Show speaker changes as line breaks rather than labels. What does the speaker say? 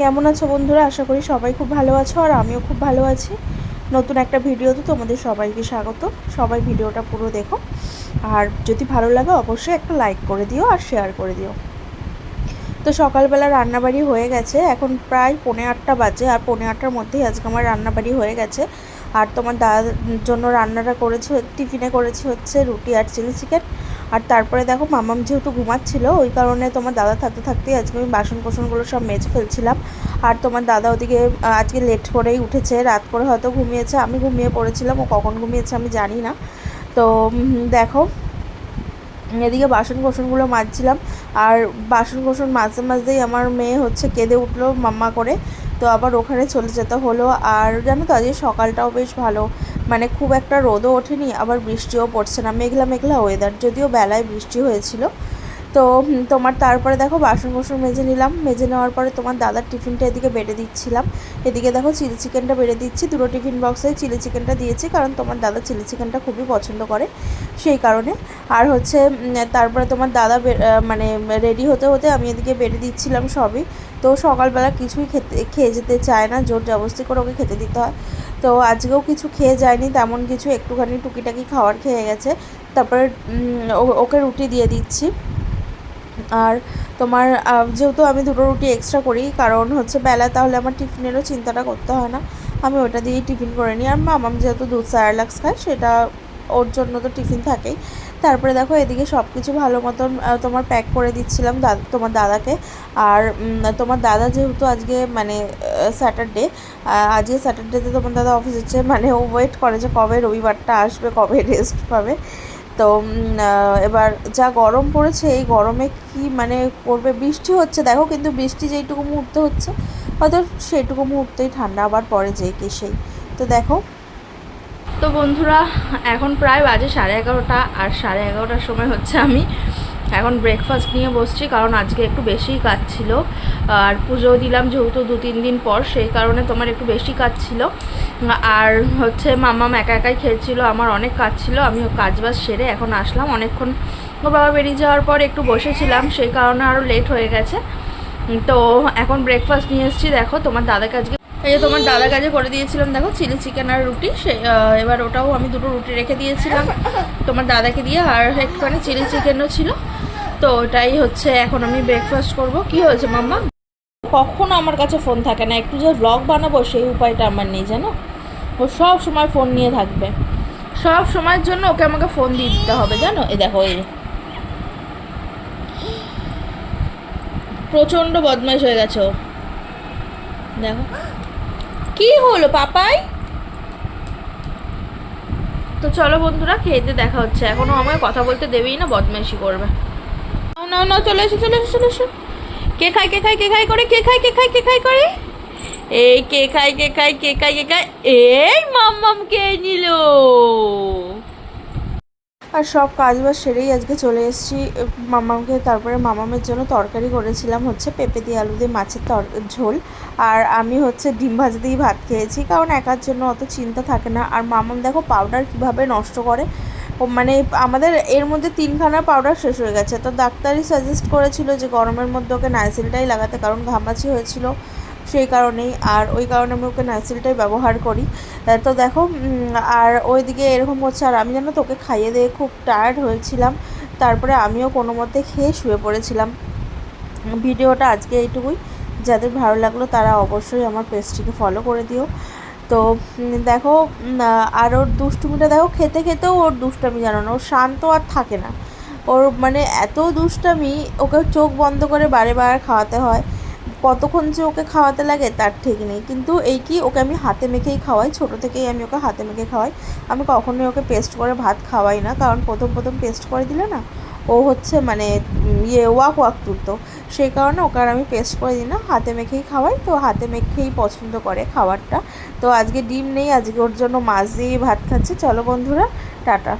কেমন আছো বন্ধুরা? আশা করি সবাই খুব ভালো আছো আর আমিও খুব ভালো আছি। নতুন একটা ভিডিওতে তোমাদের সবাইকে স্বাগত। সবাই ভিডিওটা পুরো দেখো। আর যদি ভালো লাগে অবশ্যই একটা লাইক করে দিও আর শেয়ার করে দিও। তো সকালবেলা রান্নাবাড়ি হয়ে গেছে। এখন প্রায় পৌনে আটটা বাজে আর পৌনে আটটার মধ্যেই আজকে আমার রান্নাবাড়ি হয়ে গেছে। আর তোমার দাদার জন্য রান্নাটা করেছে, টিফিনে করেছে হচ্ছে রুটি আর চিলি চিকেন। আর তারপরে দেখো মামাম যেহেতু ঘুমাচ্ছিল, ওই কারণে তোমার দাদা থাকতে থাকতেই আজকে আমি বাসন কোসনগুলো সব মেজে ফেলছিলাম। আর তোমার দাদা ওদিকে আজকে লেট করেই উঠেছে, রাত করে হয়তো ঘুমিয়েছে, আমি ঘুমিয়ে পড়েছিলাম, ও কখন ঘুমিয়েছে আমি জানি না। তো দেখো, এদিকে বাসন কোসনগুলো মাজছিলাম, আর বাসন কোসন মাজতে মাজতেই আমার মেয়ে হচ্ছে কেঁদে উঠল মাম্মা করে। তো আবার ওখানে চলে যেতে হলো। আর জানো তো, আজকে সকালটাও বেশ ভালো। মানে খুব একটা রোদও ওঠেনি, আবার বৃষ্টিও পড়ছে না। মেঘলা মেঘলা ওয়েদার যদিও বেলায় বৃষ্টি হয়েছিল। তো তোমার তারপরে দেখো বাসন কোসন মেজে নিলাম। মেজে নেওয়ার পরে তোমার দাদার টিফিনটা এদিকে বেড়ে দিচ্ছিলাম। এদিকে দেখো চিলি চিকেনটা বেড়ে দিচ্ছি। দুটো টিফিন বক্সে চিলি চিকেনটা দিয়েছি কারণ তোমার দাদা চিলি চিকেনটা খুবই পছন্দ করে সেই কারণে। আর হচ্ছে তারপরে তোমার দাদা মানে রেডি হতে হতে আমি এদিকে বেড়ে দিচ্ছিলাম সবই। তো সকালবেলা কিছুই খেতে, খেয়ে যেতে চায় না। জোর জবরদস্তি করে ওকে খেতে দিতে হয়। তো আজকেও কিছু খেয়ে যায়নি, তেমন কিছু একটুখানি টুকিটাকি খাবার খেয়ে গেছে। তারপরে ওকে রুটি দিয়ে দিচ্ছি। আর তোমার যেহেতু আমি দুটো রুটি এক্সট্রা করি, কারণ হচ্ছে বেলা তাহলে আমার টিফিনেরও চিন্তাটা করতে হয় না। আমি ওটা দিয়েই টিফিন করে নিই। আর মামাম যেহেতু দুধ সারালাক্স খায়, সেটা ওর জন্য তো টিফিন থাকেই। তারপরে দেখো, এদিকে সব কিছু ভালো মতন তোমার প্যাক করে দিচ্ছিলাম দাদা তোমার দাদাকে। আর তোমার দাদা যেহেতু আজকে মানে স্যাটারডে আজকে স্যাটারডেতে তোমার দাদা অফিস হচ্ছে মানে ও ওয়েট করে যে কবে রবিবারটা আসবে, কবে রেস্ট পাবে। তো এবার যা গরম পড়েছে, এই গরমে কি মানে করবে? বৃষ্টি হচ্ছে, দেখো, কিন্তু বৃষ্টি যেইটুকু মুহূর্তে হচ্ছে, হয়তো সেইটুকু মুহূর্তেই ঠান্ডা আবার পরে যে কে সেই। তো দেখো। তো বন্ধুরা, এখন প্রায় বাজে সাড়ে এগারোটা, আর সাড়ে এগারোটার সময় হচ্ছে আমি এখন ব্রেকফাস্ট নিয়ে বসছি কারণ আজকে একটু বেশিই কাজ ছিল। আর পুজো দিলাম যেহেতু দু, তিন দিন পর, সেই কারণে তোমার একটু বেশি কাজ ছিল। আর হচ্ছে মাম্মাম একা একাই খেয়েছিল আমার অনেক কাজ ছিল আমি কাজ বাজ সেরে এখন আসলাম। অনেকক্ষণ বাবা বেরিয়ে যাওয়ার পর একটু বসেছিলাম, সেই কারণে আরও লেট হয়ে গেছে। তো এখন ব্রেকফাস্ট নিয়ে এসেছি, দেখো তোমার দাদাকে আজকে এই যে তোমার দাদার কাছে করে দিয়েছিলাম, দেখো চিলি চিকেন আর রুটি, সে এবার ওটাও আমি দুটো রুটি রেখে দিয়েছিলাম তোমার দাদাকে দিয়ে, আর একটুখানি চিলি চিকেনও ছিল। তো ওটাই হচ্ছে এখন আমি ব্রেকফাস্ট করব। কি হয়েছে মাম্মা? কখনো আমার কাছে ফোন থাকে না। একটু যে ব্লগ বানাবো সেই উপায়টা আমার নেই জানো? ও সব সময় ফোন নিয়ে থাকবে। সব সময়ের জন্য ওকে আমাকে ফোন দিয়ে দিতে হবে জানো? এই দেখো এই প্রচণ্ড বদমাইশ হয়ে গেছে ও। দেখো। কি হলো পাপাই? তো চলো বন্ধুরা খেতে দেখা হচ্ছে। এখনও আমায় কথা বলতে দেবেই না বদমাইশি করবে। চলে এসো চলে এসো চলে এসো। কে খায় কে খায় কে খায় করে, কে খায় কে খায় কে খায় করে? এই কে খায় কে খায় কে খায় কে খায়, এই মাম্মাম কে নিল? আর সব কাজ বাজ সেরেই আজকে চলে এসেছি। মামাকে তারপরে মামামের জন্য তরকারি করেছিলাম হচ্ছে পেঁপে দিয়ে আলু দিয়ে মাছের তর ঝোল। আর আমি হচ্ছে ডিম ভাজা দিয়ে ভাত খেয়েছি, কারণ একার জন্য অত চিন্তা থাকে না। আর মামাম দেখো পাউডার কীভাবে নষ্ট করে মানে আমাদের এর মধ্যে তিনখানা পাউডার শেষ হয়ে গেছে। তো ডাক্তারই সাজেস্ট করেছিল যে গরমের মধ্যে ওকে নাইসিলটাই লাগাতে, কারণ ঘামাচি হয়েছিল সেই কারণেই। আর ওই কারণে আমি ওকে নাইসিলটাই ব্যবহার করি। তো দেখো আর ওইদিকে এরকম হচ্ছে। আর আমি জানো তোকে খাইয়ে দিয়ে খুব টায়ার্ড হয়েছিলাম। তারপরে আমিও কোনো মতে খেয়ে শুয়ে পড়েছিলাম। ভিডিওটা আজকে এইটুকুই। যাদের ভালো লাগল তারা অবশ্যই আমার পেজটিকে ফলো করে দিও। তো দেখো আর ওর দুষ্টুমিটা দেখো, খেতে খেতেও ওর দুষ্টামি জানো না, ও শান্ত আর থাকে না। ওর মানে এত দুষ্টামি, ওকে চোখ বন্ধ করে বারে বার খাওয়াতে হয়। কতক্ষণ যে ওকে খাওয়াতে লাগে, তার ঠিক নেই। কিন্তু এই কি, ওকে আমি হাতে মেখেই খাওয়াই, ছোটো থেকেই আমি ওকে হাতে মেখে খাওয়াই। আমি কখনোই ওকে পেস্ট করে ভাত খাওয়াই না, কারণ প্রথম প্রথম পেস্ট করে দিলে না ও হচ্ছে মানে ইয়ে ওয়াক ওয়াক তুলতো সেই কারণে ওকে আর আমি পেস্ট করে দিই না, হাতে মেখেই খাওয়াই, তো হাতে মেখেই পছন্দ করে খাবারটা। তো আজকে ডিম নেই, আজকে ওর জন্য মাছ দিয়েই ভাত খাচ্ছে। চলো বন্ধুরা, টাটা।